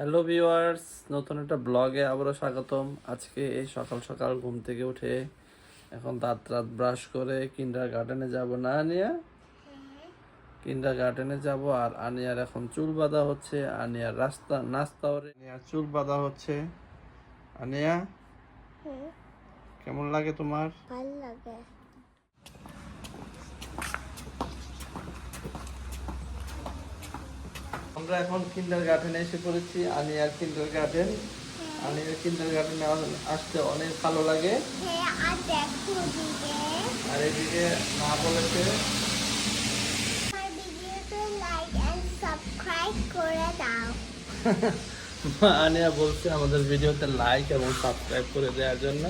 Hello viewers নতুন একটা ব্লগে আবারও স্বাগতম। আজকে এই সকাল সকাল ঘুম থেকে উঠে এখন দাঁত রাত ব্রাশ করে কিন্ডার গার্ডেনে যাব না আনিয়া? কিন্ডার গার্ডেনে যাব আর আনিয়ার এখন চুল বাঁধা হচ্ছে আনিয়ার রাস্তা নাস্তা ওরে আনিয়ার চুল বাঁধা হচ্ছে। আনিয়া কেমন লাগে তোমার? ভালো লাগে। আমরা এখন কিন্ডার গার্ডেনে এসে পড়েছি। আনিয়ার কিন্ডার গার্ডেন আনিয়ার কিন্ডার গার্ডেনে আসতে অনেক ভালো লাগে। হ্যাঁ আর আর এদিকে মা বলেছে আনিয়া বলছে আমাদের ভিডিওতে লাইক এবং সাবস্ক্রাইব করে দেওয়ার জন্য।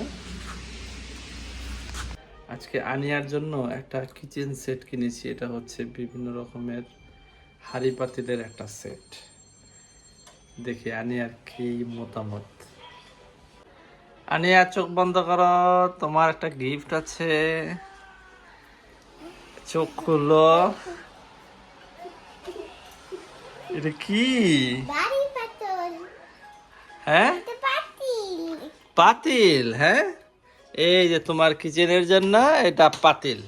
আজকে আনিয়ার জন্য একটা কিচেন সেট কিনেছি। এটা হচ্ছে বিভিন্ন রকমের হাড়ি পাতিলের একটা সেট দেখি আনিয়ার কি মতামত। আনিয়া চোখ বন্ধ করো তোমার একটা গিফট আছে। চোখ খুলো। এটা কি? হ্যাঁ? পাতিল। হ্যাঁ? এই যে তোমার কিচেনের জন্য এটা পাতিল।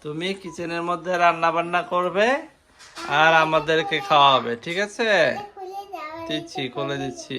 তুমি কিচেনের মধ্যে রান্না বান্না করবে। আর আমাদেরকে খাওয়াবে ঠিক আছে? দিচ্ছি খুলে দিচ্ছি।